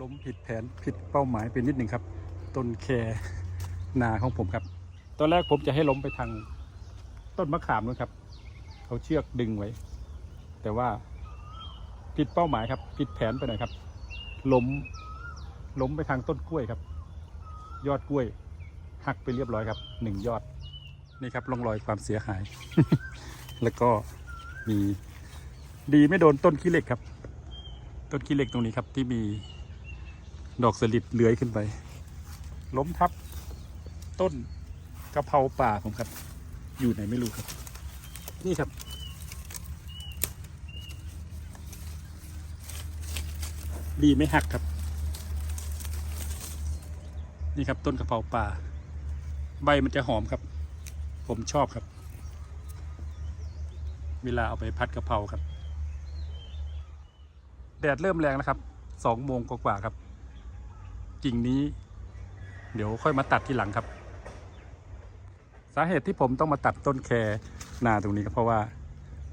ล้มผิดแผนผิดเป้าหมายไปนิดหนึ่งครับ ต้นแคนาของผมครับ ตอนแรกผมจะให้ล้มไปทางต้นมะขามนะครับเอาเชือกดึงไว้ แต่ว่าผิดเป้าหมายครับผิดแผนไปหน่อยครับล้มล้มไปทางต้นกล้วยครับ ยอดกล้วย หักไปเรียบร้อยครับหนึ่งยอดนี่ครับร่องรอยความเสียหาย แล้วก็มีดีไม่โดนต้นขี้เหล็กครับ ต้นขี้เหล็กตรงนี้ครับที่มี ดอกสลิดเลื้อยขึ้นไป ล้มทับ ต้นกะเพราป่าผมครับ อยู่ไหนไม่รู้ครับ นี่ครับ ดีไม่หักครับ นี่ครับต้นกะเพราป่า ใบมันจะหอมครับ ผมชอบครับ เวลาเอาไปพัดกะเพราครับ แดดเริ่มแรงแล้วครับสองโมงกว่าๆครับ กิ่งนี้ เดี๋ยวค่อยมาตัดทีหลังครับ สาเหตุที่ผมต้องมาตัดต้นแคนาตรงนี้ก็เพราะว่า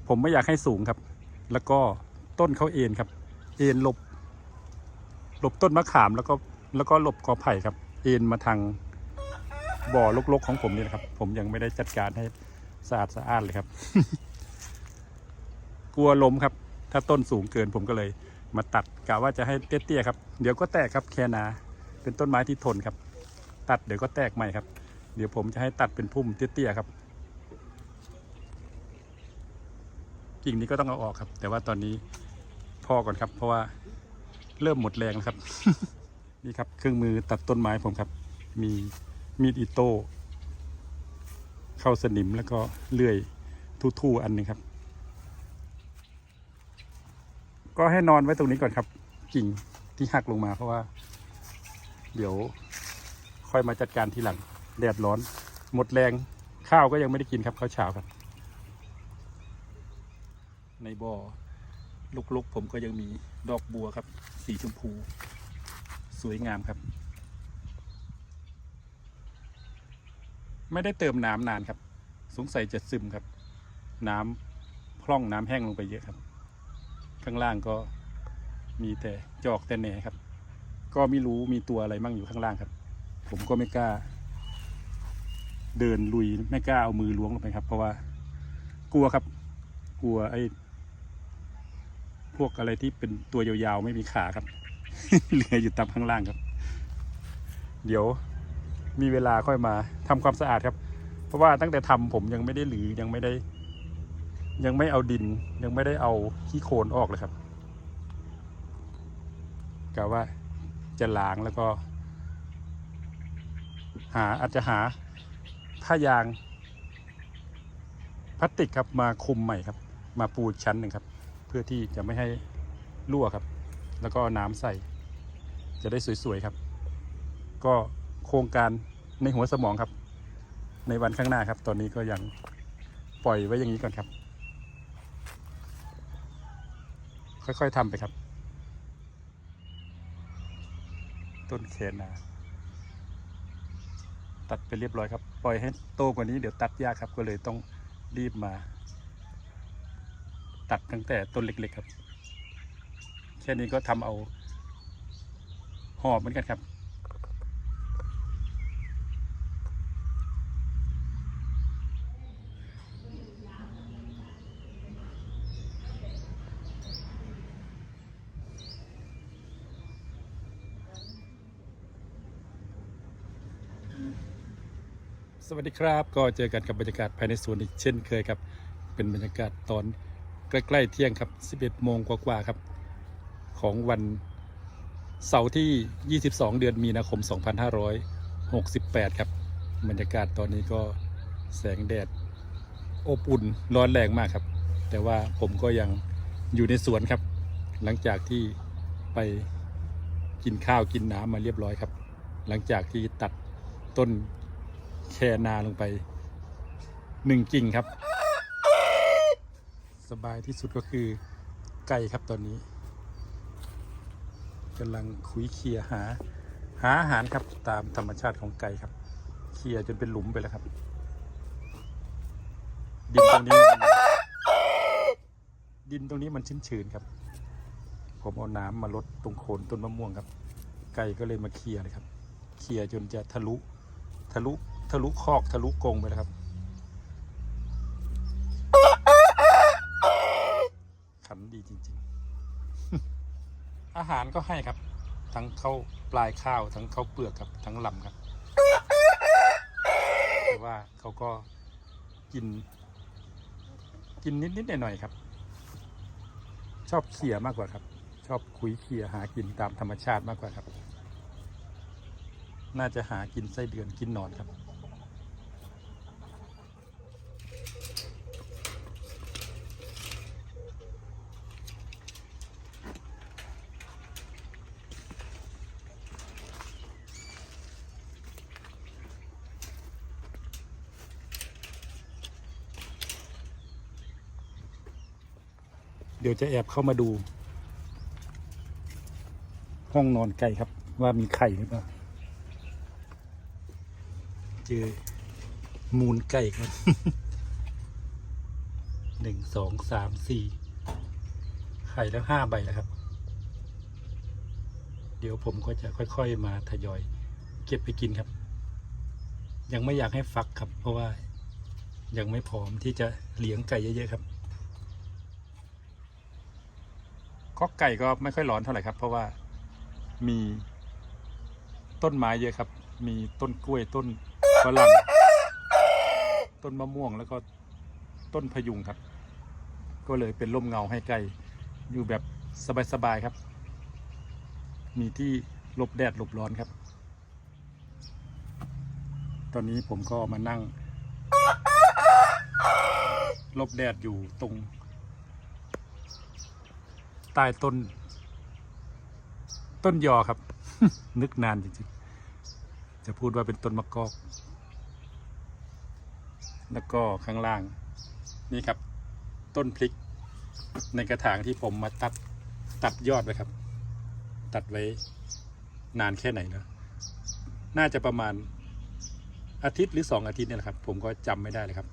ผมไม่อยากให้สูงครับ แล้วก็ต้นเขาเอ็นครับ เอ็นหลบ หลบต้นมะขามแล้วก็แล้วก็หลบกอไผ่ครับ เอ็นมาทางบ่อลกๆของผมนี่นะครับ ผมยังไม่ได้จัดการให้สะอาดสะอ้านเลยครับ กลัวล้มครับ ถ้าต้นสูงเกินผมก็เลย มาตัดกะว่าจะให้เตี้ยๆครับ เดี๋ยวก็แตกครับแคนา เป็นต้นไม้ที่ทนครับ ตัดเดี๋ยวก็แตกใหม่ครับ เดี๋ยวผมจะให้ตัดเป็นพุ่มเตี้ยๆครับกิ่งนี้ก็ต้องเอาออกครับ แต่ว่าตอนนี้พอก่อนครับ เพราะว่าเริ่มหมดแรงแล้วครับ นี่ครับ เครื่องมือตัดต้นไม้ผมครับ มีมีดอิโต้เข้าสนิมแล้วก็เลื่อยทู่ๆอันหนึงครับ ก็ให้นอนไว้ตรงนี้ก่อนครับ กิ่งที่หักลงมาเพราะว่า เดี๋ยวค่อยมาจัดการทีหลัง แดดร้อน หมดแรงข้าวก็ยังไม่ได้กินครับข้าวเช้าครับ ในบ่อลุกๆ ผมก็ยังมีดอกบัวครับ สีชมพู สวยงามครับ ไม่ได้เติมน้ำนานครับ สงสัยจะซึมครับ น้ำพร่องน้ำแห้งลงไปเยอะครับ ข้างล่างก็มีแต่จอกแต่แหนครับ ก็ไม่รู้มีตัวอะไรมั่งอยู่ข้างล่างครับ ผมก็ไม่กล้า เดินลุยไม่กล้าเอามือล้วงลงไปครับ เพราะว่า กลัวครับ กลัวไอ้พวกอะไรที่เป็นตัวยาวๆไม่มีขาครับเหลืออยู่ตามข้างล่างครับ เดี๋ยวมีเวลาค่อยมาทำความสะอาดครับ เพราะว่าตั้งแต่ทำผมยังไม่ได้หรือยังไม่ได้ ยังไม่เอาดิน ยังไม่ได้เอาขี้โคลนออกเลยครับกะว่า จะล้างแล้วก็ หาอาจจะหาผ้ายางพลาสติกครับมาคุมใหม่ครับ มาปูชั้นหนึ่งครับ เพื่อที่จะไม่ให้รั่วครับ แล้วก็น้ำใส่ จะได้สวยๆครับ ก็โครงการในหัวสมองครับ ในวันข้างหน้าครับ ตอนนี้ก็ยังปล่อยไว้อย่างนี้ก่อนครับ ค่อยๆทำไปครับ ต้นแคนาตัดไปเรียบร้อยครับปล่อยให้โตกว่านี้เดี๋ยวตัดยากครับ ก็เลยต้องรีบมา ตัดตั้งแต่ต้นเล็กๆครับ แค่นี้ก็ทำเอาหอบเหมือนกันครับ สวัสดีครับ ก็เจอกันกับบรรยากาศภายในสวนอีกเช่นเคยครับ เป็นบรรยากาศตอนใกล้ๆเที่ยงครับ 11 โมงกว่าๆครับ ของวันเสาร์ที่ 22 เดือนมีนาคม 2568 ครับ บรรยากาศตอนนี้ก็แสงแดดอบอุ่นร้อนแรงมากครับ แต่ว่าผมก็ยังอยู่ในสวนครับ หลังจากที่ไปกินข้าวกินน้ำมาเรียบร้อยครับ หลังจากที่ตัดต้น แคนาลงไปหนึ่งกิ่งครับ สบายที่สุดก็คือไก่ครับตอนนี้กำลังคุยเคลียหา หาอาหารครับตามธรรมชาติของไก่ครับ เคลียจนเป็นหลุมไปแล้วครับดินตรงนี้ ดินตรงนี้มันชื้นๆครับ ผมเอาน้ำมาลดตรงโคนต้นมะม่วงครับ ไก่ก็เลยมาเคลียเลยครับ เคลียจนจะทะลุทะลุ ทะลุคอกทะลุกรงไปแล้วครับ ขันดีจริง ๆ อาหารก็ให้ครับ ทั้งข้าวปลายข้าวทั้งข้าวเปลือกครับทั้งลำครับแต่ว่าเขาก็กิน กินนิดๆหน่อยๆครับ ชอบเขี่ยมากกว่าครับ ชอบคุยเขี่ยหากินตามธรรมชาติมากกว่าครับน่าจะหากินไส้เดือนกินนอนครับ เดี๋ยวจะแอบเข้ามาดู ห้องนอนไก่ครับ ว่ามีไข่หรือเปล่าเจอมูลไก่ครับหนึ่งสองสามสี่ไข่แล้วห้าใบแล้วครับ เดี๋ยวผมก็จะค่อยๆมาทยอย เก็บไปกินครับ ยังไม่อยากให้ฟักครับ เพราะว่ายังไม่พร้อมที่จะเลี้ยงไก่เยอะๆครับ ก็ไก่ก็ไม่ค่อยร้อนเท่าไหร่ครับ เพราะว่ามีต้นไม้เยอะครับ มีต้นกล้วยต้นฝรั่งต้นมะม่วงแล้วก็ต้นพยุงครับ ก็เลยเป็นร่มเงาให้ไก่อยู่แบบสบายๆครับ มีที่หลบแดดหลบร้อนครับ ตอนนี้ผมก็มานั่งหลบแดดอยู่ตรง ใต้ต้น ต้นยอครับ นึกนานจริงๆ จะพูดว่าเป็นต้นมะกอก แล้วก็ข้างล่าง นี่ครับ ต้นพริก ในกระถางที่ผมมาตัดตัดยอดไว้ครับ ตัดไว้นานแค่ไหนแล้วน่าจะประมาณอาทิตย์หรือสองอาทิตย์เนี่ยแหละครับ ผมก็จำไม่ได้เลยครับ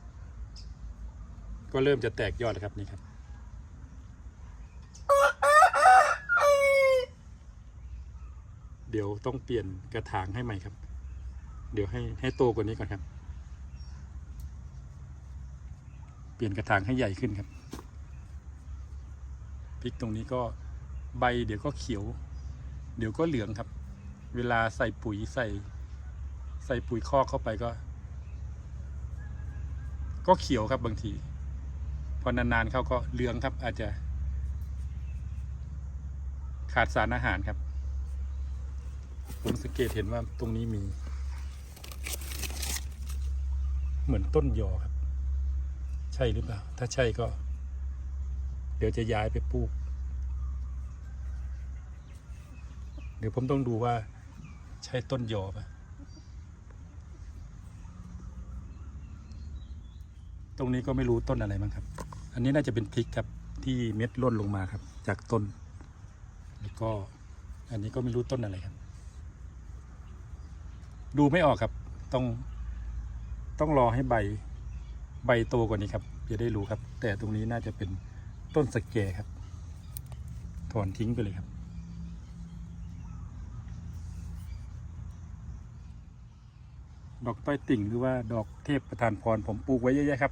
ก็เริ่มจะแตกยอดแล้วครับนี่ครับ เดี๋ยวต้องเปลี่ยนกระถางให้ใหม่ครับ เดี๋ยวให้ให้โตกว่านี้ก่อนครับ เปลี่ยนกระถางให้ใหญ่ขึ้นครับพริกตรงนี้ก็ใบเดี๋ยวก็เขียว เดี๋ยวก็เหลืองครับ เวลาใส่ปุ๋ยใส่ ใส่ปุ๋ยคอกเข้าไปก็ ก็เขียวครับบางที พอนานๆเข้าก็เหลืองครับอาจจะ ขาดสารอาหารครับ ผมสังเกตเห็นว่าตรงนี้มี เหมือนต้นยอครับ ใช่หรือเปล่า ถ้าใช่ก็ เดี๋ยวจะย้ายไปปลูก เดี๋ยวผมต้องดูว่า ใช่ต้นยอปะตรงนี้ก็ไม่รู้ต้นอะไรมั้งครับ อันนี้น่าจะเป็นพริกครับที่เม็ดร่นลงมาครับ จากต้น แล้วก็อันนี้ก็ไม่รู้ต้นอะไรครับ ดูไม่ออกครับ ต้องต้องรอให้ใบใบโตกว่านี้ครับจะได้รู้ครับ แต่ตรงนี้น่าจะเป็นต้นสแกครับ ถอนทิ้งไปเลยครับ ดอกต้อยติ่งหรือว่าดอกเทพประธานพรผมปลูกไว้เยอะๆครับ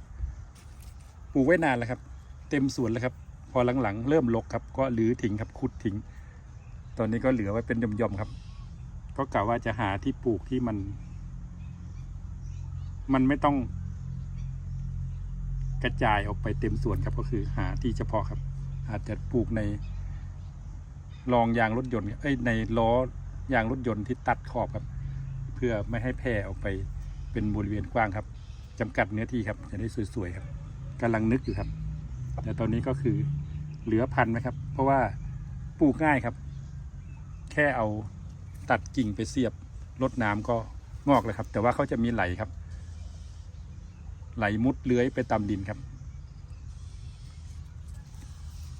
ปลูกไว้นานแล้วครับ เต็มสวนแล้วครับ พอหลังๆ เริ่มรกครับ ก็รื้อทิ้งครับขุดทิ้ง ตอนนี้ก็เหลือไว้เป็นย่อมๆครับ ก็กะว่าจะหาที่ปลูกที่มัน มันไม่ต้อง กระจายออกไปเต็มสวนครับ ก็คือหาที่เฉพาะครับ อาจจะปลูกในรองยางรถยนต์เอ้ยในล้อยางรถยนต์ที่ตัดขอบครับ เพื่อไม่ให้แพร่ออกไปเป็นบริเวณกว้างครับจำกัดเนื้อที่ครับ จะได้สวยๆครับกำลังนึกอยู่ครับ แต่ตอนนี้ก็คือเหลือพันธุ์ไหมครับ เพราะว่าปลูกง่ายครับ แค่เอา ตัดกิ่งไปเสียบรดน้ำก็งอกเลยครับ แต่ว่าเขาจะมีไหลครับ ไหลมุดเลื้อยไปตามดินครับ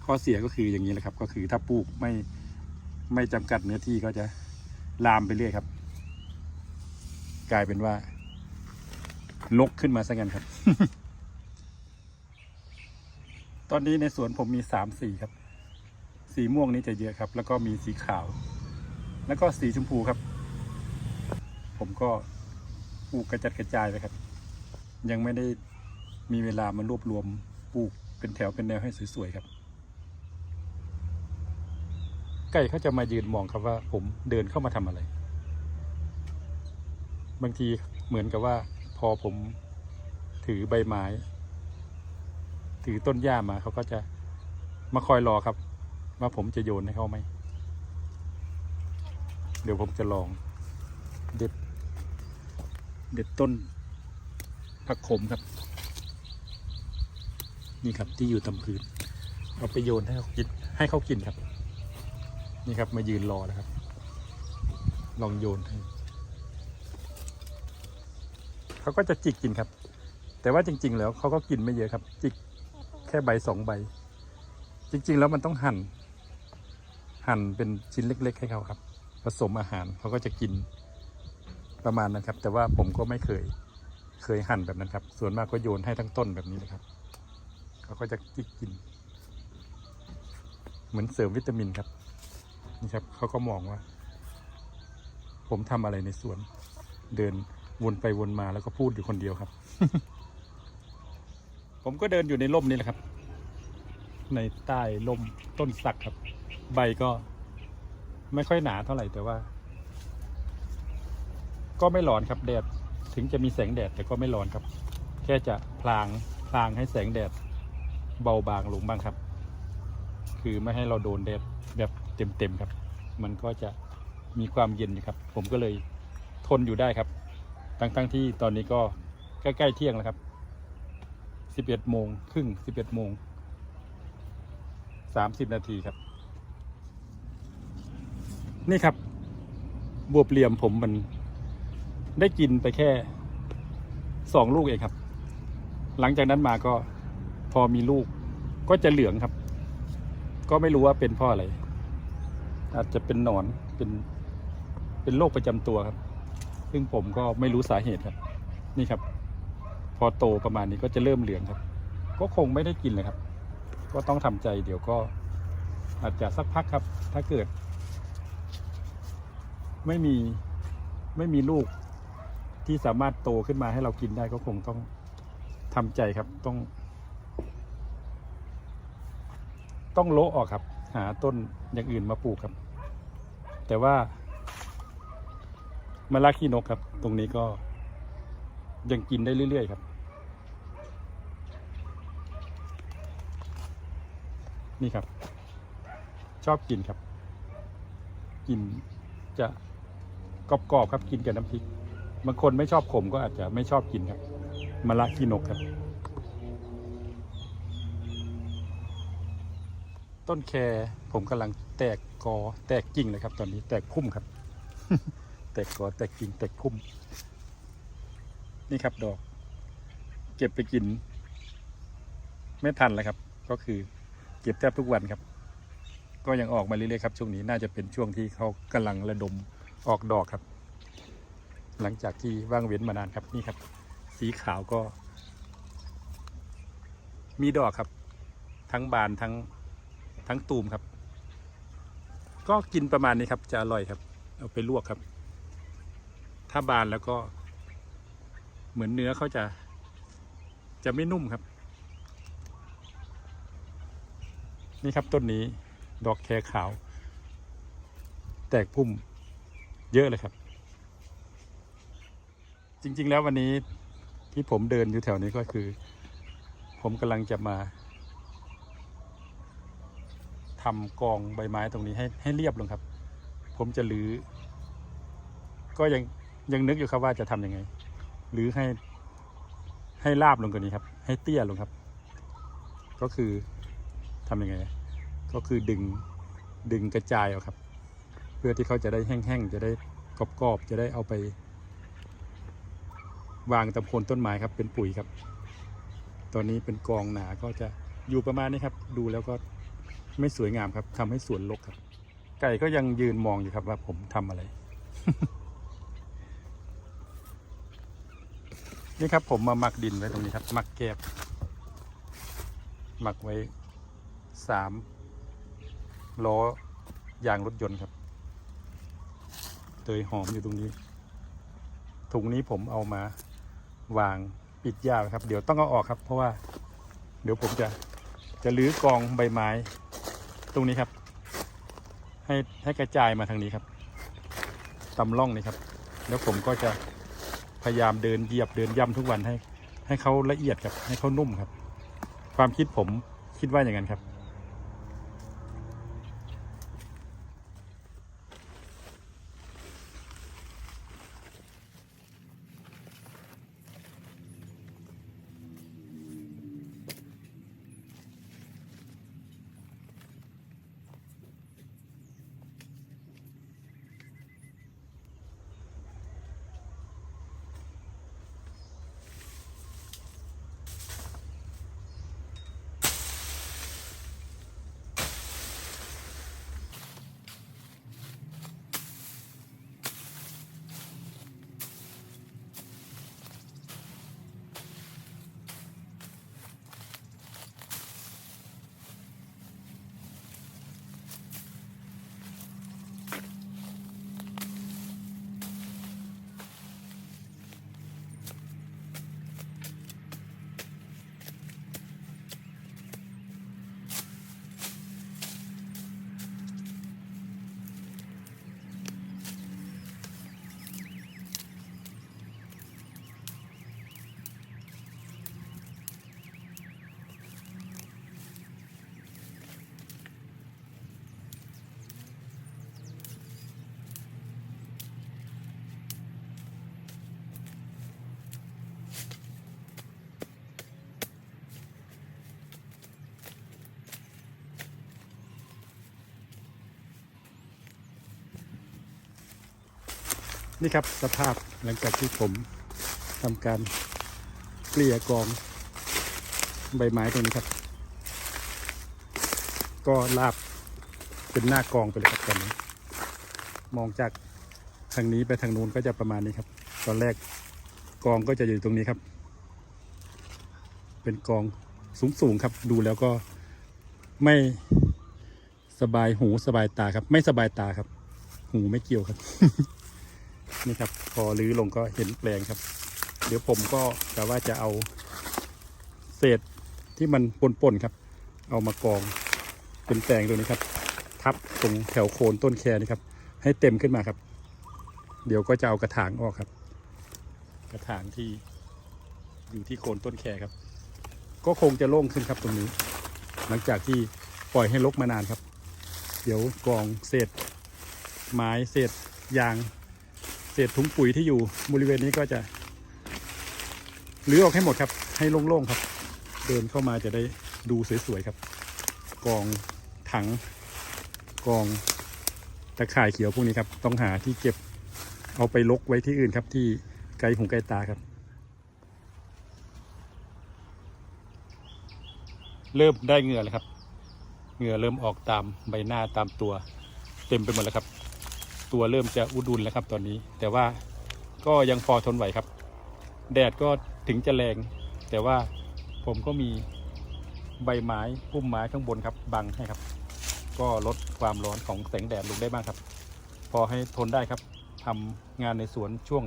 ข้อเสียก็คืออย่างนี้แหละครับ ก็คือถ้าปลูกไม่ไม่จำกัดเนื้อที่ก็จะลามไปเรื่อยครับ กลายเป็นว่าลกขึ้นมาซะงั้นครับ ตอนนี้ในสวนผมมีสามสีครับ สีม่วงนี้จะเยอะครับ แล้วก็มีสีขาว แล้วก็สีชมพูครับ ผมก็ปลูกกระจัดกระจายไปครับ ยังไม่ได้มีเวลามารวบรวมปลูกเป็นแถวเป็นแนวให้สวยๆครับ ไก่เขาจะมายืนมองครับว่า ผมเดินเข้ามาทำอะไร บางทีเหมือนกับว่า พอผมถือใบไม้ ถือต้นหญ้ามาเขาก็จะมาคอยรอครับ ว่าผมจะโยนให้เขาไหม เดี๋ยวผมจะลอง เด็ด เด็ดต้นผักขมครับ นี่ครับที่อยู่ตำพื้นเอาไปโยนให้เขากินให้เขากินครับ นี่ครับมายืนรอแล้วครับ ลองโยนให้เขาก็จะจิกกินครับ แต่ว่าจริง ๆ แล้วเขาก็กินไม่เยอะครับ จิกแค่ใบสองใบ จริง ๆ แล้วมันต้องหั่น หั่นเป็นชิ้นเล็ก ๆ ให้เขาครับ ผสมอาหารเขาก็จะกินประมาณนั้นครับ แต่ว่าผมก็ไม่เคยเคยหั่นแบบนั้นครับ ส่วนมากก็โยนให้ทั้งต้นแบบนี้นะครับเขาก็จะจิกกิน เหมือนเสริมวิตามินครับนี่ครับเขาก็มองว่า ผมทำอะไรในสวน เดินวนไปวนมาแล้วก็พูดอยู่คนเดียวครับ ผมก็เดินอยู่ในร่มนี่แหละครับ ในใต้ร่มต้นสักครับ ใบก็ ไม่ค่อยหนาเท่าไหร่แต่ว่า ก็ไม่ร้อนครับแดด ถึงจะมีแสงแดดแต่ก็ไม่ร้อนครับ แค่จะพลางพลางให้แสงแดดเบาบางลงบ้างครับ คือไม่ให้เราโดนแดดแบบเต็มๆครับ มันก็จะมีความเย็นอยู่ครับ ผมก็เลยทนอยู่ได้ครับ ทั้งๆที่ตอนนี้ก็ใกล้ๆเที่ยงแล้วครับ 11โมงครึ่ง 11โมง30 นาทีครับ นี่ครับ บวบเหลี่ยมผมมันได้กินไปแค่สองลูกเองครับ หลังจากนั้นมาก็พอมีลูกก็จะเหลืองครับ ก็ไม่รู้ว่าเป็นเพราะอะไร อาจจะเป็นหนอนเป็นเป็นโรคประจำตัวครับ ซึ่งผมก็ไม่รู้สาเหตุครับ นี่ครับ พอโตประมาณนี้ก็จะเริ่มเหลืองครับ ก็คงไม่ได้กินเลยครับ ก็ต้องทำใจเดี๋ยวก็อาจจะสักพักครับ ถ้าเกิด ไม่มีไม่มีลูกที่สามารถโตขึ้นมาให้เรากินได้ก็คงต้องทำใจครับต้อง ต้องโละออกครับ หาต้นอย่างอื่นมาปลูกครับ แต่ว่ามะละขี้นกครับ ตรงนี้ก็ยังกินได้เรื่อยๆครับ นี่ครับ ชอบกินครับ กินจะ กรอบๆครับกินกับน้ำพริกบางคนไม่ชอบขมก็อาจจะไม่ชอบกินครับมะละขี้นกครับ ต้นแครผมกำลังแตกกอแตกกิ่งเลยครับ ตอนนี้แตกพุ่มครับ แตกกอแตกกิ่งแตกพุ่ม นี่ครับดอก เก็บไปกิน ไม่ทันแล้วครับ ก็คือเก็บแทบทุกวันครับ ก็ยังออกมาเรื่อยๆครับช่วงนี้น่าจะเป็นช่วงที่เขากำลังระดม ออกดอกครับ หลังจากที่ว่างเว้นมานานครับนี่ครับ สีขาวก็ มีดอกครับ ทั้งบานทั้งทั้งตูมครับ ก็กินประมาณนี้ครับ จะอร่อยครับ เอาไปลวกครับ ถ้าบานแล้วก็ เหมือนเนื้อเขาจะ จะไม่นุ่มครับ นี่ครับต้นนี้ดอกแคขาว แตกพุ่ม เยอะเลยครับ จริง ๆ แล้ววันนี้ที่ผมเดินอยู่แถวนี้ก็คือ ผมกำลังจะมาทำกองใบไม้ตรงนี้ให้ให้เรียบลงครับ ผมจะรื้อก็ยังยังนึกอยู่ครับว่าจะทำยังไงหรือให้ให้ราบลงกว่านี้ครับ ให้เตี้ยลงครับ ก็คือทำยังไง ก็คือดึงดึงกระจายเอาครับ เพื่อที่เขาจะได้แห้งๆจะได้กรอบๆจะได้เอาไป วางตะโคนต้นไม้ครับ เป็นปุ๋ยครับ ตอนนี้เป็นกองหนาก็จะอยู่ประมาณนี้ครับ ดูแล้วก็ไม่สวยงามครับทำให้สวนรกครับ ไก่ก็ยังยืนมองอยู่ครับว่าผมทำอะไร นี่ครับผมมาหมักดินไว้ตรงนี้ครับหมักแกบหมักไว้สามล้อยางรถยนต์ครับ เตยหอมอยู่ตรงนี้ ถุงนี้ผมเอามาวางปิดยาวครับ เดี๋ยวต้องเอาออกครับ เพราะว่า เดี๋ยวผมจะจะรื้อกองใบไม้ ตรงนี้ครับ ให้ให้กระจายมาทางนี้ครับตำล่องนี่ครับ แล้วผมก็จะพยายามเดินเหยียบเดินย่ำทุกวันให้ ให้เขาละเอียดครับให้เขานุ่มครับ ความคิดผมคิดว่าอย่างนั้นครับ นี่ครับสภาพหลังจากที่ผมทำการเกลี่ยกองใบไม้ตรงนี้ครับ ก็ลาบเป็นหน้ากองไปเลยครับตอนนี้ มองจากทางนี้ไปทางนู้นก็จะประมาณนี้ครับ ตอนแรกกองก็จะอยู่ตรงนี้ครับ เป็นกองสูงๆครับ ดูแล้วก็ไม่สบายหูสบายตาครับ ไม่สบายตาครับ หูไม่เกี่ยวครับ นี่ครับ พอรื้อลงก็เห็นแปลงครับ เดี๋ยวผมก็กะว่าจะเอาเศษที่มันปนๆครับ เอามากองเป็นแปลงตรงนี้ครับ ทับตรงแถวโคนต้นแคนี่ครับ ให้เต็มขึ้นมาครับ เดี๋ยวก็จะเอากระถางออกครับ กระถางที่อยู่ที่โคนต้นแคครับ ก็คงจะโล่งขึ้นครับตรงนี้ หลังจากที่ปล่อยให้รกมานานครับ เดี๋ยวกองเศษไม้เศษยาง ศษถุงปุ๋ยที่อยู่บริเวณนี้ก็จะรื้อออกให้หมดครับ ให้โล่งๆครับ เดินเข้ามาจะได้ดูสวยๆครับ กองถังกองตะข่ายเขียวพวกนี้ครับต้องหาที่เก็บเอาไปลกไว้ที่อื่นครับ ที่ไกลหูไกลตาครับ เริ่มได้เหงื่อแล้วครับ เหงื่อเริ่มออกตามใบหน้าตามตัว เต็มไปหมดแล้วครับ ตัวเริ่มจะอุดุนแล้วครับตอนนี้ แต่ว่าก็ยังพอทนไหวครับ แดดก็ถึงจะแรง แต่ว่าผมก็มีใบไม้พุ่มไม้ข้างบนครับบังให้ครับ ก็ลดความร้อนของแสงแดดลงได้บ้างครับ พอให้ทนได้ครับทำงานในสวนช่วง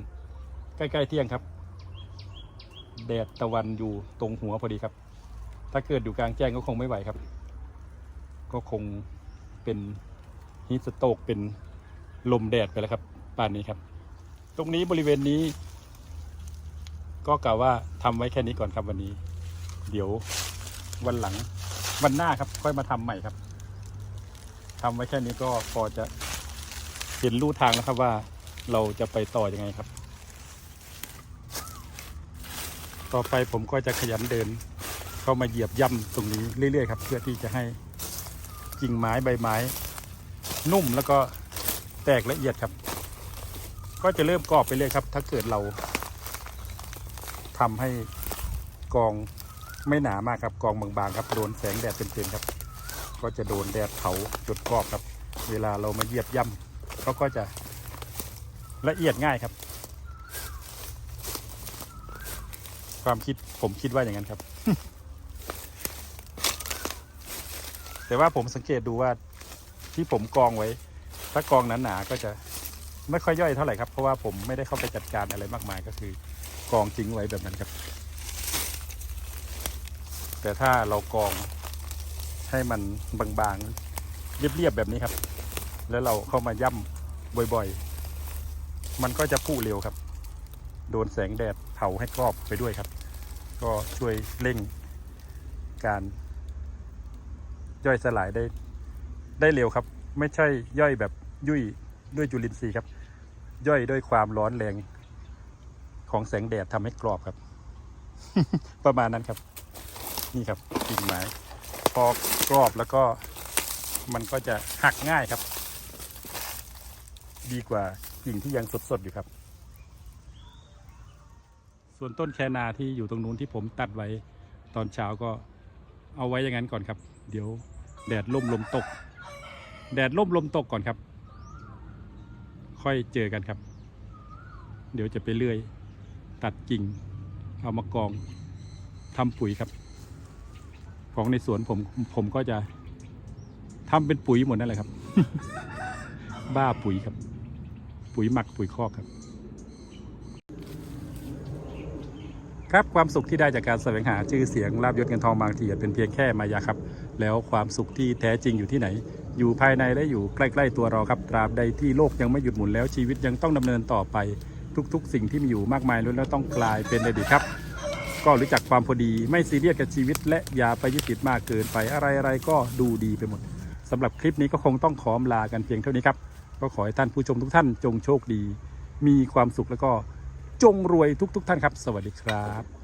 ใกล้ๆเที่ยงครับ แดดตะวันอยู่ตรงหัวพอดีครับ ถ้าเกิดอยู่กลางแจ้งก็คงไม่ไหวครับ ก็คงเป็นฮิสโตกเป็น ลมแดดไปแล้วครับป่านนี้ครับ ตรงนี้บริเวณนี้ ก็กล่าวว่าทำไว้แค่นี้ก่อนครับวันนี้ เดี๋ยววันหลังวันหน้าครับ ค่อยมาทำใหม่ครับทำไว้แค่นี้ก็พอจะเห็นลู่ทางแล้วครับว่าเราจะไปต่ออยังไงครับ ต่อไปผมก็จะขยันเดิน เข้ามาเหยียบย่ำตรงนี้เรื่อยๆครับ เพื่อที่จะให้กิ่งไม้ใบไม้ นุ่มแล้วก็ แตกละเอียดครับ ก็จะเริ่มกรอบไปเลยครับ ถ้าเกิดเราทำให้กองไม่หนามากครับกองบางๆครับโดนแสงแดดเต็มๆครับ ก็จะโดนแดดเผาจุดกรอบครับ เวลาเรามาเหยียบย่ำเขาก็จะละเอียดง่ายครับ ความคิดผมคิดว่าอย่างนั้นครับ แต่ว่าผมสังเกตดูว่าที่ผมกองไว้ ถ้ากองหนาๆก็จะไม่ค่อยย่อยเท่าไหร่ครับ เพราะว่าผมไม่ได้เข้าไปจัดการอะไรมากมายก็คือกองทิ้งไว้แบบนั้นครับ แต่ถ้าเรากองให้มันบางๆเรียบๆแบบนี้ครับ แล้วเราเข้ามาย่ำบ่อยๆ มันก็จะพูเร็วครับ โดนแสงแดดเผาให้กรอบไปด้วยครับ ก็ช่วยเร่งการย่อยสลายได้ได้เร็วครับ ไม่ใช่ย่อยแบบ ยุ่ยด้วยจุลินทรีย์ครับ ย่อยด้วยความร้อนแรงของแสงแดดทำให้กรอบครับ ประมาณนั้นครับ นี่ครับกิ่งไม้พอกรอบแล้วก็มันก็จะหักง่ายครับ ดีกว่ากิ่งที่ยังสดๆอยู่ครับ ส่วนต้นแคนาที่อยู่ตรงนู้นที่ผมตัดไว้ตอนเช้าก็เอาไว้อย่างนั้นก่อนครับ เดี๋ยวแดดล่มลมตก แดดล่มลมตกก่อนครับ ค่อยเจอกันครับ เดี๋ยวจะไปเลื่อย ตัดกิ่ง เอามากองทำปุ๋ยครับ ของในสวนผมผมก็จะทำเป็นปุ๋ยหมดนั่นแหละครับ บ้าปุ๋ยครับ ปุ๋ยหมักปุ๋ยคอกครับ ครับความสุขที่ได้จากการแสวงหาชื่อเสียงลาบยศเงินทองบางทีเป็นเพียงแค่มายาครับ แล้วความสุขที่แท้จริงอยู่ที่ไหน อยู่ภายในและอยู่ใกล้ ๆ ตัวเราครับตราบใดที่โลกยังไม่หยุดหมุนแล้วชีวิตยังต้องดำเนินต่อไปทุก ๆ สิ่งที่มีอยู่มากมายล้วนแล้วต้องกลายเป็นอดีตครับ ก็รู้จักความพอดีไม่ซีเรียสกับชีวิต และอย่าไปยึดติดมากเกินไปอะไรๆก็ดูดีไปหมดสำหรับคลิปนี้ก็คงต้องขอลากันเพียงเท่านี้ครับก็ขอให้ท่านผู้ชมทุกท่านจงโชคดี มีความสุขแล้วก็จงรวยทุก ๆ ท่านครับ สวัสดีครับ